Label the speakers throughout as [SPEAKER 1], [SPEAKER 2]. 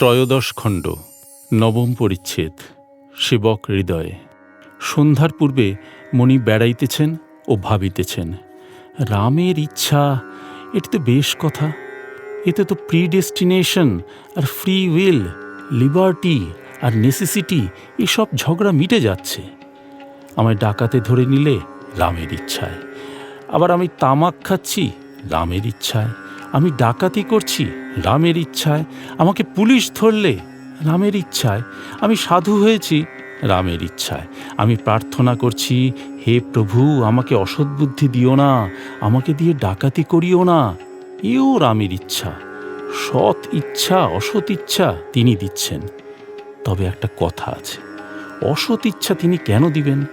[SPEAKER 1] ত্রয়োদশ খণ্ড, নবম পরিচ্ছেদ সেবক হৃদয়ে। সন্ধ্যার পূর্বে মণি বেড়াইতেছেন ও ভাবিতেছেন, রামের ইচ্ছা, এটি তো বেশ কথা। এতে তো প্রিডেস্টিনেশন আর ফ্রি উইল লিবার্টি আর নেসেসিটি এসব ঝগড়া মিটে যাচ্ছে। আমায় ডাকাতে ধরে নিলে রামের ইচ্ছায়। আবার আমি তামাক খাচ্ছি, রামের ইচ্ছায়। আমি ডাকাতি করছি রামের ইচ্ছায়। আমাকে পুলিশ ধরলে রামের ইচ্ছায়। আমি সাধু হয়েছি রামের ইচ্ছায়। আমি প্রার্থনা করছি, হে প্রভু, আমাকে অসৎ বুদ্ধি দিও না। আমাকে দিয়ে ডাকাতি করিও না। এও রামের ইচ্ছা। সৎ ইচ্ছা, অসৎ ইচ্ছা তিনি দিচ্ছেন। তবে একটা কথা আছে। অসৎ ইচ্ছা তিনি কেন দিবেন?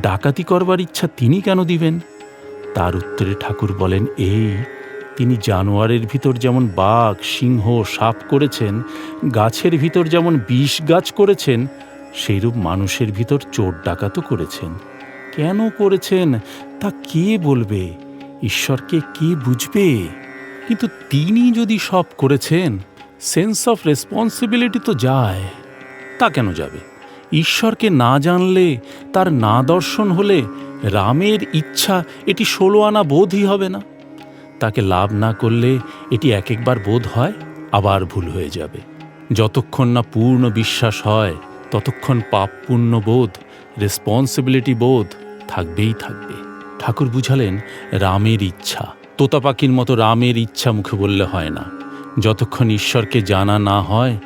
[SPEAKER 1] ডাকাতি করবার ইচ্ছা তিনি কেন দিবেন? তার উত্তরে ঠাকুর বলেন, এই তিনি জানোয়ারের ভিতর যেমন বাঘ, সিংহ সাপ করেছেন, গাছের ভিতর যেমন বিষ গাছ করেছেন, সেইরূপ মানুষের ভিতর চোর ডাকাতও করেছেন। কেন করেছেন? তা কে বলবে? ঈশ্বরকে কে বুঝবে? কিন্তু তিনি যদি সব করেছেন সেন্স অফ রেসপন্সিবিলিটি তো যায়। তা কেন যাবে? ঈশ্বরকে না জানলে, তার না দর্শন হলে রামের ইচ্ছা এটি ষোলো আনা বোধই হবে না। তাকে লাভ না করলে এটি এক একবার বোধ হয় আবার ভুল হয়ে যাবে। যতক্ষণ না পূর্ণ বিশ্বাস হয়, ততক্ষণ পাপ পুণ্য বোধ রেসপন্সিবিলিটি বোধ থাকবেই থাকবে। ঠাকুর বুঝালেন, রামের ইচ্ছা। তোতা পাখির মতো রামের ইচ্ছা মুখে বললে হয় না। যতক্ষণ ঈশ্বরকে জানা না হয়,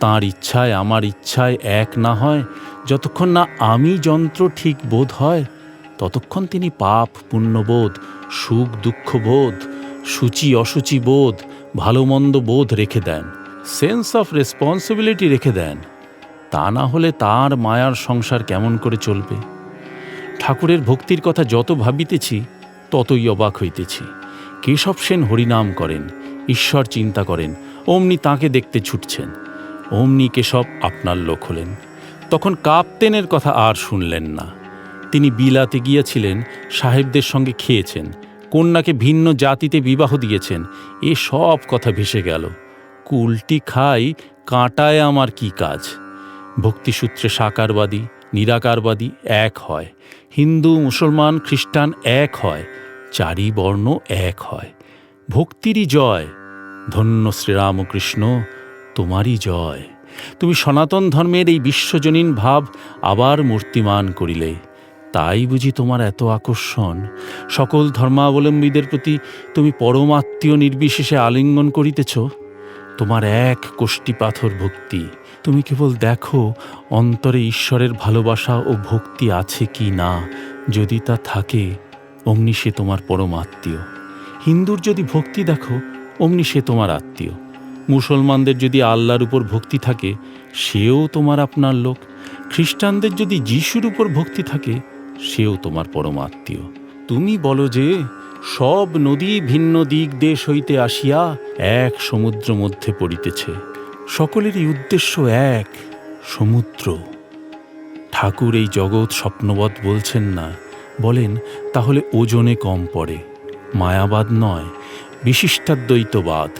[SPEAKER 1] তাঁর ইচ্ছায়, আমার ইচ্ছায় এক না হয়, যতক্ষণ না আমি যন্ত্র ঠিক বোধ হয়, ততক্ষণ তিনি পাপ পুণ্যবোধ সুখ দুঃখ বোধ সূচি অসুচি বোধ ভালো মন্দ বোধ রেখে দেন সেন্স অফ রেসপন্সিবিলিটি রেখে দেন। তা না হলে তার মায়ার সংসার কেমন করে চলবে? ঠাকুরের ভক্তির কথা যত ভাবিতেছি, ততই অবাক হইতেছি। কেশব সেন হরিনাম করেন, ঈশ্বর চিন্তা করেন, অমনি তাকে দেখতে ছুটছেন। অমনি কেশব আপনার লোক হলেন। তখন কাপ্তেনের কথা আর শুনলেন না। তিনি বিলাতে গিয়েছিলেন, সাহেবদের সঙ্গে খেয়েছেন। কন্যাকে ভিন্ন জাতিতে বিবাহ দিয়েছেন। এ সব কথা ভেসে গেল। কুলটি খাই, কাঁটায় আমার কি কাজ? ভক্তিসূত্রে সাকারবাদী, নিরাকারবাদী এক হয়। হিন্দু, মুসলমান, খ্রিস্টান এক হয়। চারি বর্ণ এক হয়। ভক্তিরই জয়। ধন্য শ্রীরামকৃষ্ণ, তোমারই জয়। তুমি সনাতন ধর্মের এই বিশ্বজনীন ভাব আবার মূর্তিমান করিলে। তাই বুঝি তোমার এত আকর্ষণ। সকল ধর্মাবলম্বীদের প্রতি তুমি পরমাত্মীয় নির্বিশেষে আলিঙ্গন করিতেছ। তোমার এক কোষ্টি পাথর ভক্তি, তুমি কেবল দেখো অন্তরে ঈশ্বরের ভালোবাসা ও ভক্তি আছে কি না। যদি তা থাকে, অমনি সে তোমার পরমাত্মীয় হিন্দুর যদি ভক্তি দেখো, অমনি সে তোমার আত্মীয়। মুসলমানদের যদি আল্লাহর উপর ভক্তি থাকে, সেও তোমার আপনার লোক। খ্রিস্টানদের যদি যিশুর উপর ভক্তি থাকে সেও তোমার পরমাত্মীয় তুমি বলো যে, সব নদী ভিন্ন দিক দেশ হইতে আসিয়া এক সমুদ্র মধ্যে পড়িতেছে। সকলেরই উদ্দেশ্য এক, সমুদ্র। ঠাকুর এই জগৎ স্বপ্নবৎ বলছেন না। বলেন, তাহলে ওজনে কম পড়ে। মায়াবাদ নয়, বিশিষ্টাদ্বৈতবাদ।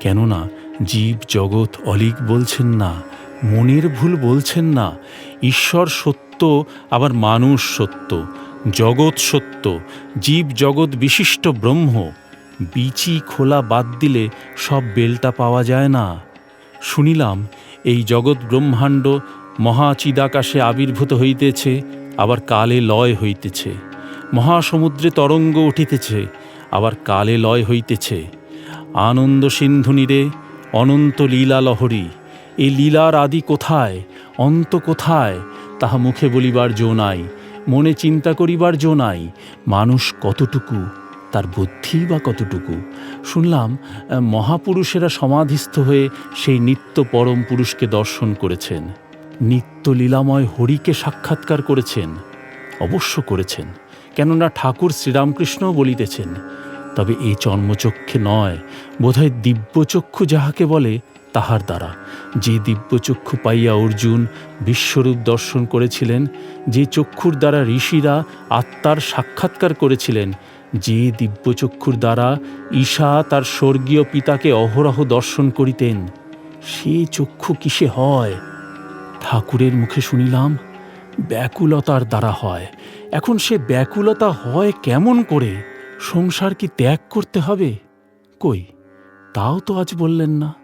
[SPEAKER 1] কেননা, জীব জগৎ অলিক বলছেন না, মনের ভুল বলছেন না, ঈশ্বর সত্য আবার মানুষ সত্য, জগৎ সত্য, জীব জগৎ বিশিষ্ট ব্রহ্ম, বিচি খোলা বাদ দিলে সব বেলটা পাওয়া যায় না। শুনিলাম, এই জগৎ ব্রহ্মাণ্ড মহাচিদাকাশে আবির্ভূত হইতেছে, আবার কালে লয় হইতেছে। মহাসমুদ্রে তরঙ্গ উঠিতেছে, আবার কালে লয় হইতেছে। আনন্দ সিন্ধু নীরে অনন্ত লীলা লহরী এই লীলার আদি কোথায়, অন্ত কোথায়? তাহা মুখে বলিবার জো নাই, মনে চিন্তা করিবার জো নাই। মানুষ কতটুকু, তার বুদ্ধি বা কতটুকু? শুনলাম মহাপুরুষেরা সমাধিস্থ হয়ে সেই নিত্য পরম পুরুষকে দর্শন করেছেন। নিত্য লীলাময় হরিকে সাক্ষাৎকার করেছেন। অবশ্য করেছেন, কেননা ঠাকুর শ্রীরামকৃষ্ণও বলিতেছেন, তবে এই চর্মচক্ষে নয়, বোধহয় দিব্যচক্ষু যাহাকে বলে তাহার দ্বারা। যে দিব্যচক্ষু পাইয়া অর্জুন বিশ্বরূপ দর্শন করেছিলেন, যে চক্ষুর দ্বারা ঋষিরা আত্মার সাক্ষাৎকার করেছিলেন, যে দিব্যচক্ষুর দ্বারা ঈশা তার স্বর্গীয় পিতাকে অহরহ দর্শন করিতেন, সে চক্ষু কিসে হয়? ঠাকুরের মুখে শুনিলাম, ব্যাকুলতার দ্বারা হয়। এখন সে ব্যাকুলতা হয় কেমন করে? সংসার কি ত্যাগ করতে হবে? কই? তাও তো আজ বললেন না।